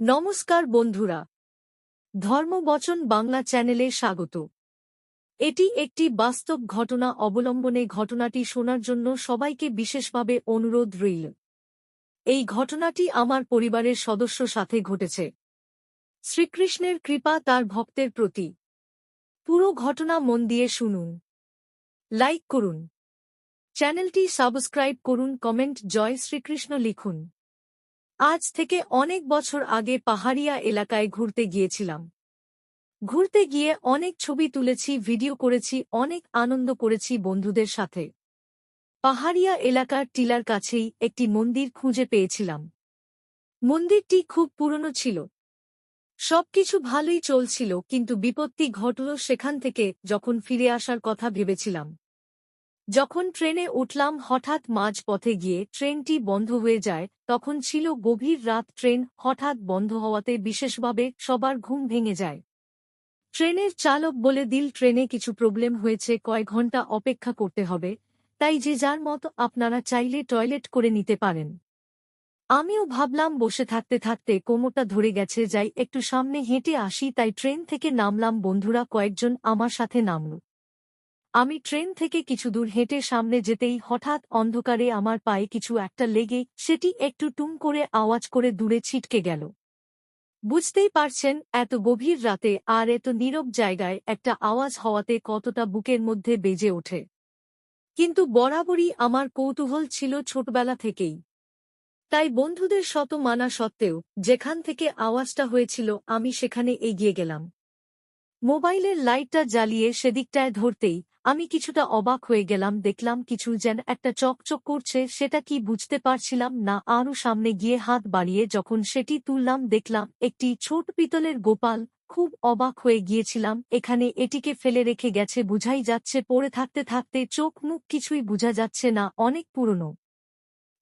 নমস্কার বন্ধুরা। ধর্মবচন বাংলা চ্যানেলে স্বাগত। এটি একটি বাস্তব ঘটনা অবলম্বনে ঘটনাটি শোনার জন্য সবাইকে বিশেষভাবে অনুরোধ রইল। এই ঘটনাটি আমার পরিবারের সদস্য সাথে ঘটেছে। শ্রীকৃষ্ণের কৃপা তার ভক্তের প্রতি। পুরো ঘটনা মন দিয়ে শুনুন। লাইক করুন। চ্যানেলটি সাবস্ক্রাইব করুন, কমেন্ট, জয় শ্রীকৃষ্ণ লিখুন। আজ থেকে অনেক বছর আগে পাহাড়িয়া এলাকায় ঘুরতে গিয়েছিলাম। ঘুরতে গিয়ে অনেক ছবি তুলেছি, ভিডিও করেছি, অনেক আনন্দ করেছি বন্ধুদের সাথে। পাহাড়িয়া এলাকার টিলার কাছেই একটি মন্দির খুঁজে পেয়েছিলাম। মন্দিরটি খুব পুরনো ছিল। সবকিছু ভালোই চলছিল, কিন্তু বিপত্তি ঘটল সেখান থেকে যখন ফিরে আসার কথা ভেবেছিলাম। যখন ট্রেনে উঠলাম, হঠাৎ মাঝ পথে গিয়ে ট্রেনটি বন্ধ হয়ে যায়, তখন ছিল গভীর রাত। ট্রেন হঠাৎ বন্ধ হওয়াতে বিশেষভাবে সবার ঘুম ভেঙে যায়। ট্রেনের চালক বলে, দিল, ট্রেনে কিছু প্রবলেম হয়েছে কয় ঘণ্টা অপেক্ষা করতে হবে। তাই যে যার মতো আপনারা চাইলে টয়লেট করে নিতে পারেন। আমিও ভাবলাম, বসে থাকতে থাকতে কোমরটা ধরে গেছে, যাই একটু সামনে হেঁটে আসি। তাই ট্রেন থেকে নামলাম। বন্ধুরা কয়েকজন আমার সাথে নামল। আমি ট্রেন থেকে কিছু দূর হেঁটে সামনে যেতেই হঠাৎ অন্ধকারে আমার পায়ে কিছু একটা লেগে সেটি একটু টুম করে আওয়াজ করে দূরে ছিটকে গেল। বুঝতেই পারছেন, এত গভীর রাতে আর এত নীরব জায়গায় একটা আওয়াজ হওয়াতে কতটা বুকের মধ্যে বেজে ওঠে। কিন্তু বরাবরই আমার কৌতূহল ছিল ছোটবেলা থেকেই। তাই বন্ধুদের শত মানা সত্ত্বেও যেখান থেকে আওয়াজটা হয়েছিল আমি সেখানে এগিয়ে গেলাম। মোবাইলের লাইটটা জ্বালিয়ে সেদিকটায় ধরতেই আমি কিছুটা অবাক হয়ে গেলাম, দেখলাম কিছু যেন একটা চকচক করছে, সেটা কি বুঝতে পারছিলাম না। আরও সামনে গিয়ে হাত বাড়িয়ে যখন সেটি তুললাম, দেখলাম একটি ছোট পিতলের গোপাল। খুব অবাক হয়ে গিয়েছিলাম, এখানে এটিকে ফেলে রেখে গেছে, বুঝাই যাচ্ছে, পড়ে থাকতে থাকতে চোখ মুখ কিছুই বোঝা যাচ্ছে না, অনেক পুরনো।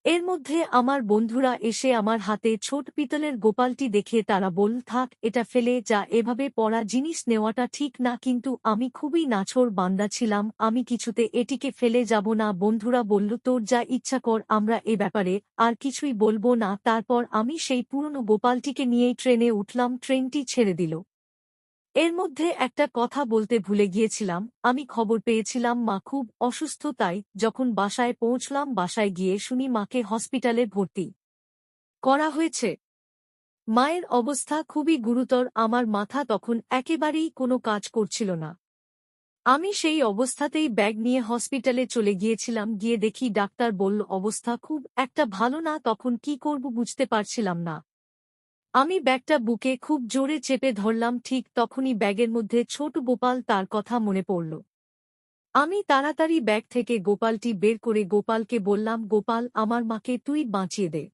এর মধ্যে আমার বন্ধুরা এসে আমার হাতে ছোট পিতলের গোপালটি দেখে তারা বল, থাক, এটা ফেলে, যা, এভাবে পড়া জিনিস নেওয়াটা ঠিক না, কিন্তু আমি খুবই নাছর বান্দা ছিলাম, আমি কিছুতে এটিকে ফেলে যাব না। বন্ধুরা বলল, তোর যা ইচ্ছা কর, আমরা এ ব্যাপারে আর কিছুই বলব না। তারপর আমি সেই পুরনো গোপালটিকে নিয়েই ট্রেনে উঠলাম, ট্রেনটি ছেড়ে দিল। এর মধ্যে একটা কথা বলতে ভুলে গিয়েছিলাম। আমি খবর পেয়েছিলাম মা খুব অসুস্থ তাই যখন বাসায় পৌঁছলাম বাসায় গিয়ে শুনি মাকে হসপিটালে ভর্তি করা হয়েছে। মায়ের অবস্থা খুবই গুরুতর, আমার মাথা তখন একেবারেই কোনো কাজ করছিল না। আমি সেই অবস্থাতেই ব্যাগ নিয়ে হসপিটালে চলে গিয়েছিলাম, গিয়ে দেখি ডাক্তার বলল, অবস্থা খুব একটা ভালো না, তখন কি করব বুঝতে পারছিলাম না। আমি ব্যাগটা বুকে খুব জোরে চেপে ধরলাম, ঠিক তখনই ব্যাগের মধ্যে ছোট গোপাল তার কথা মনে পড়ল। আমি তাড়াতাড়ি ব্যাগ থেকে গোপালটি বের করে গোপালকে বললাম, গোপাল, আমার মাকে তুই বাঁচিয়ে দে।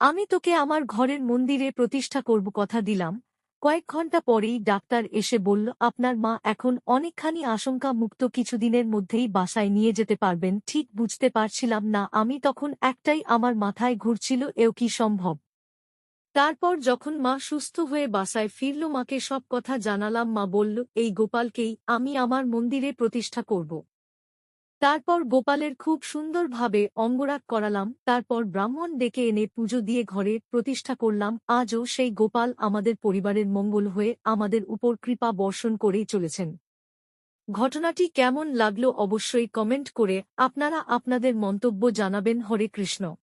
আমি তোকে আমার ঘরের মন্দিরে প্রতিষ্ঠা করব কথা দিলাম। কয়েক ঘণ্টা পরেই ডাক্তার এসে বলল, আপনার মা এখন অনেকখানি আশঙ্কা মুক্ত কিছুদিনের মধ্যেই বাসায় নিয়ে যেতে পারবেন। ঠিক বুঝতে পারছিলাম না, আমি তখন একটাই আমার মাথায় ঘুরছিল, এও কি সম্ভব? তারপর যখন মা সুস্থ হয়ে বাসায় ফিরল, মাকে সব কথা জানালাম। মা বলল, এই গোপালকেই আমি আমার মন্দিরে প্রতিষ্ঠা করব। তারপর গোপালের খুব সুন্দরভাবে অঙ্গরাগ করালাম। তারপর ব্রাহ্মণ ডেকে এনে পুজো দিয়ে ঘরে প্রতিষ্ঠা করলাম। আজও সেই গোপাল আমাদের পরিবারের মঙ্গল হয়ে আমাদের উপর কৃপা বর্ষণ করেই চলেছেন। ঘটনাটি কেমন লাগল অবশ্যই কমেন্ট করে আপনারা আপনাদের মন্তব্য জানাবেন। হরে কৃষ্ণ।